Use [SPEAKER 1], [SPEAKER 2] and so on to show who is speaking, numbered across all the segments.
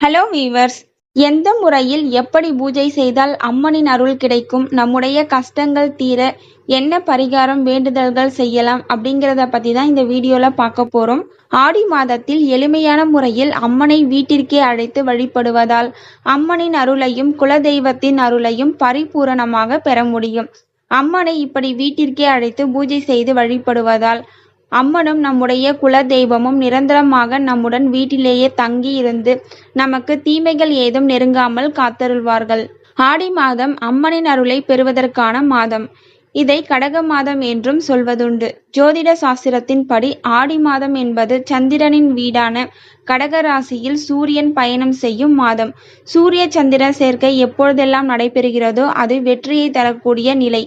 [SPEAKER 1] Hello viewers எந்த முறையில் எப்படி பூஜை செய்தால் அம்மனின் அருள் கிடைக்கும்? நம்முடைய கஷ்டங்கள் தீர என்ன பரிகாரம் வேண்டுதல்கள் செய்யலாம் அப்படிங்கிறத பற்றி தான் இந்த வீடியோவில் பார்க்க போகிறோம் ஆடி மாதத்தில் எளிமையான முறையில் அம்மனை வீட்டிற்கே அழைத்து வழிபடுவதால் அம்மனின் அருளையும் குலதெய்வத்தின் அருளையும் பரிபூரணமாக பெற முடியும். அம்மனை இப்படி வீட்டிற்கே அழைத்து பூஜை செய்து வழிபடுவதால் அம்மனும் நம்முடைய குல தெய்வமும் நிரந்தரமாக நம்முடன் வீட்டிலேயே தங்கி இருந்து நமக்கு தீமைகள் ஏதும் நெருங்காமல் காத்தருள்வார்கள். ஆடி மாதம் அம்மனின் அருளை பெறுவதற்கான மாதம். இதை கடக மாதம் என்றும் சொல்வதுண்டு. ஜோதிட சாஸ்திரத்தின்படி ஆடி மாதம் என்பது சந்திரனின் வீடான கடக ராசியில் சூரியன் பயணம் செய்யும் மாதம். சூரிய சந்திர சேர்க்கை எப்பொழுதெல்லாம் நடைபெறுகிறதோ அது வெற்றியை தரக்கூடிய நிலை.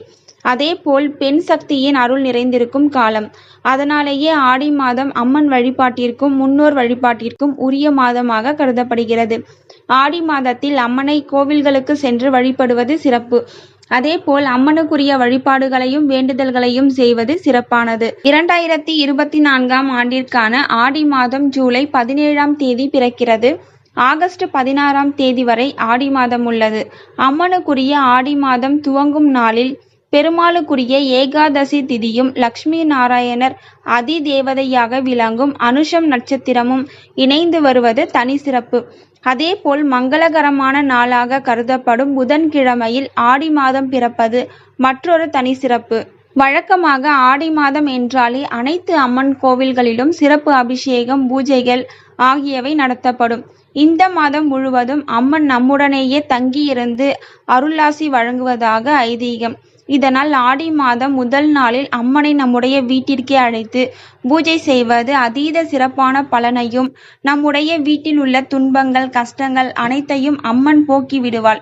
[SPEAKER 1] அதேபோல் பெண் சக்தியின் அருள் நிறைந்திருக்கும் காலம். அதனாலேயே ஆடி மாதம் அம்மன் வழிபாட்டிற்கும் முன்னோர் வழிபாட்டிற்கும் உரிய மாதமாக கருதப்படுகிறது. ஆடி மாதத்தில் அம்மனை கோவில்களுக்கு சென்று வழிபடுவது சிறப்பு. அதேபோல் அம்மனுக்குரிய வழிபாடுகளையும் வேண்டுதல்களையும் செய்வது சிறப்பானது. இரண்டாயிரத்தி இருபத்தி நான்காம் ஆண்டிற்கான ஆடி மாதம் ஜூலை பதினேழாம் தேதி பிறக்கிறது. ஆகஸ்ட் பதினாறாம் தேதி வரை ஆடி மாதம் உள்ளது. அம்மனுக்குரிய ஆடி மாதம் துவங்கும் நாளில் பெருமாளுக்குரிய ஏகாதசி திதியும் லக்ஷ்மி நாராயணர் அதி தேவதையாக விளங்கும் அனுஷம் நட்சத்திரமும் இணைந்து வருவது தனி சிறப்பு. அதேபோல் மங்களகரமான நாளாக கருதப்படும் புதன்கிழமையில் ஆடி மாதம் பிறப்பது மற்றொரு தனி சிறப்பு. வழக்கமாக ஆடி மாதம் என்றாலே அனைத்து அம்மன் கோவில்களிலும் சிறப்பு அபிஷேகம் பூஜைகள் ஆகியவை நடத்தப்படும். இந்த மாதம் முழுவதும் அம்மன் நம்முடனேயே தங்கியிருந்து அருளாசி வழங்குவதாக ஐதீகம். இதனால் ஆடி மாதம் முதல் நாளில் அம்மனை நம்முடைய வீட்டிற்கே அழைத்து பூஜை செய்வது அதீத சிறப்பான பலனையும் நம்முடைய வீட்டில் உள்ள துன்பங்கள் கஷ்டங்கள் அனைத்தையும் அம்மன் போக்கி விடுவாள்.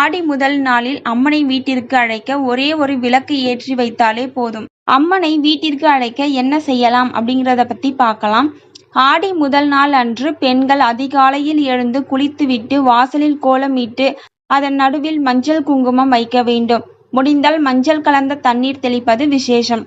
[SPEAKER 1] ஆடி முதல் நாளில் அம்மனை வீட்டிற்கு அழைக்க ஒரே ஒரு விளக்கு ஏற்றி வைத்தாலே போதும். அம்மனை வீட்டிற்கு அழைக்க என்ன செய்யலாம் அப்படிங்கிறத பத்தி பார்க்கலாம். ஆடி முதல் நாள் அன்று பெண்கள் அதிகாலையில் எழுந்து குளித்துவிட்டு வாசலில் கோலமிட்டு அதன் நடுவில் மஞ்சள் குங்குமம் வைக்க வேண்டும். முடிந்தால் மஞ்சள் கலந்த தண்ணீர் தெளிப்பது விசேஷம்.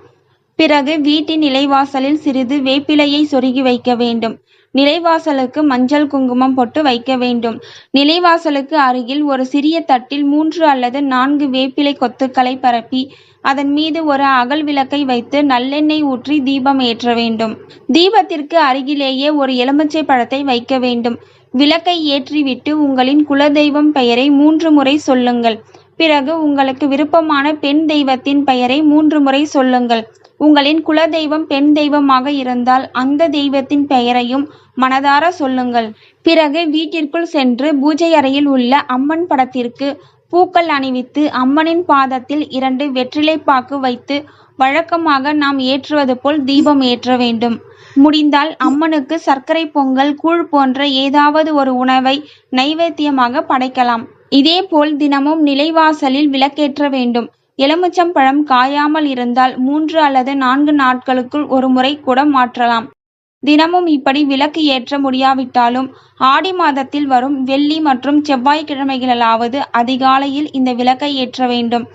[SPEAKER 1] பிறகு வீட்டின் நிலைவாசலில் சிறிது வேப்பிலையை சொருகி வைக்க வேண்டும். நிலைவாசலுக்கு மஞ்சள் குங்குமம் போட்டு வைக்க வேண்டும். நிலைவாசலுக்கு அருகில் ஒரு சிறிய தட்டில் மூன்று அல்லது நான்கு வேப்பிலை கொத்துக்களை பரப்பி அதன் மீது ஒரு அகல் விளக்கை வைத்து நல்லெண்ணெய் ஊற்றி தீபம் ஏற்ற வேண்டும். தீபத்திற்கு அருகிலேயே ஒரு எலுமிச்சை பழத்தை வைக்க வேண்டும். விளக்கை ஏற்றிவிட்டு உங்களின் குலதெய்வம் பெயரை மூன்று முறை சொல்லுங்கள். பிறகு உங்களுக்கு விருப்பமான பெண் தெய்வத்தின் பெயரை மூன்று முறை சொல்லுங்கள். உங்களின் குல தெய்வம் பெண் தெய்வமாக இருந்தால் அந்த தெய்வத்தின் பெயரையும் மனதார சொல்லுங்கள். பிறகு வீட்டிற்குள் சென்று பூஜை அறையில் உள்ள அம்மன் படத்திற்கு பூக்கள் அணிவித்து அம்மனின் பாதத்தில் இரண்டு வெற்றிலை பாக்கு வைத்து வழக்கமாக நாம் ஏற்றுவது போல் தீபம் ஏற்ற வேண்டும். முடிந்தால் அம்மனுக்கு சர்க்கரை பொங்கல் கூழ் போன்ற ஏதாவது ஒரு உணவை நைவேத்தியமாக படைக்கலாம். இதேபோல் தினமும் நிலைவாசலில் விளக்கேற்ற வேண்டும். எலுமிச்சம் பழம் காயாமல் இருந்தால் மூன்று அல்லது நான்கு நாட்களுக்குள் ஒரு முறை கூட மாற்றலாம். தினமும் இப்படி விளக்கு ஏற்ற முடியாவிட்டாலும் ஆடி மாதத்தில் வரும் வெள்ளி மற்றும் செவ்வாய்க்கிழமைகளாவது அதிகாலையில் இந்த விளக்கை ஏற்ற வேண்டும்.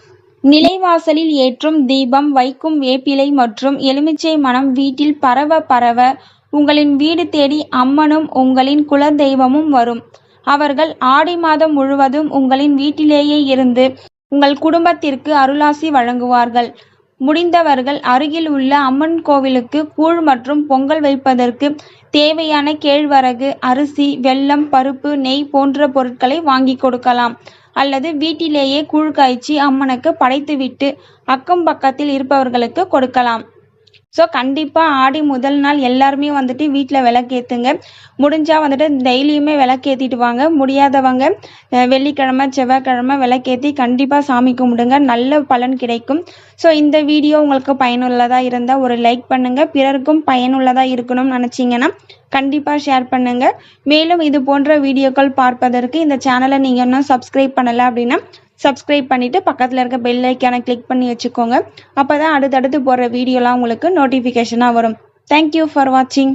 [SPEAKER 1] நிலைவாசலில் ஏற்றும் தீபம் வைக்கும் வேப்பிலை மற்றும் எலுமிச்சை மனம் வீட்டில் பரவ பரவ உங்களின் வீடு தேடி அம்மனும் உங்களின் குல தெய்வமும் வரும். அவர்கள் ஆடி மாதம் முழுவதும் உங்களின் வீட்டிலேயே இருந்து உங்கள் குடும்பத்திற்கு அருளாசி வழங்குவார்கள். முடிந்தவர்கள் அருகில் உள்ள அம்மன் கோவிலுக்கு கூழ் மற்றும் பொங்கல் வைப்பதற்கு தேவையான கேழ்வரகு அரிசி வெல்லம் பருப்பு நெய் போன்ற பொருட்களை வாங்கி கொடுக்கலாம். அல்லது வீட்டிலேயே கூழ் காய்ச்சி அம்மனுக்கு படைத்துவிட்டு அக்கம் பக்கத்தில் இருப்பவர்களுக்கு கொடுக்கலாம். ஸோ கண்டிப்பாக ஆடி முதல் நாள் எல்லாருமே வந்துட்டு வீட்டில் விளக்கேற்றுங்க முடிஞ்சால் வந்துட்டு டெய்லியுமே விளக்கேற்றிட்டு வாங்க. முடியாதவங்க வெள்ளிக்கிழமை செவ்வாய்க்கிழமை விளக்கேற்றி கண்டிப்பாக சாமி கும்பிடுங்க. நல்ல பலன் கிடைக்கும். ஸோ இந்த வீடியோ உங்களுக்கு பயனுள்ளதாக இருந்தால் ஒரு லைக் பண்ணுங்கள் பிறருக்கும் பயனுள்ளதாக இருக்கணும்னு நினச்சிங்கன்னா கண்டிப்பாக ஷேர் பண்ணுங்கள் மேலும் இது போன்ற வீடியோக்கள் பார்ப்பதற்கு இந்த சேனலை நீங்கள் இன்னும் சப்ஸ்கிரைப் பண்ணலை அப்படின்னா சப்ஸ்கிரைப் பண்ணிவிட்டு பக்கத்தில் இருக்க பெல் ஐக்கானை கிளிக் பண்ணி வச்சுக்கோங்க. அப்போ தான் அடுத்தடுத்து போடுற வீடியோலாம் உங்களுக்கு நோட்டிஃபிகேஷனாக வரும். தேங்க்யூ ஃபார் வாட்சிங்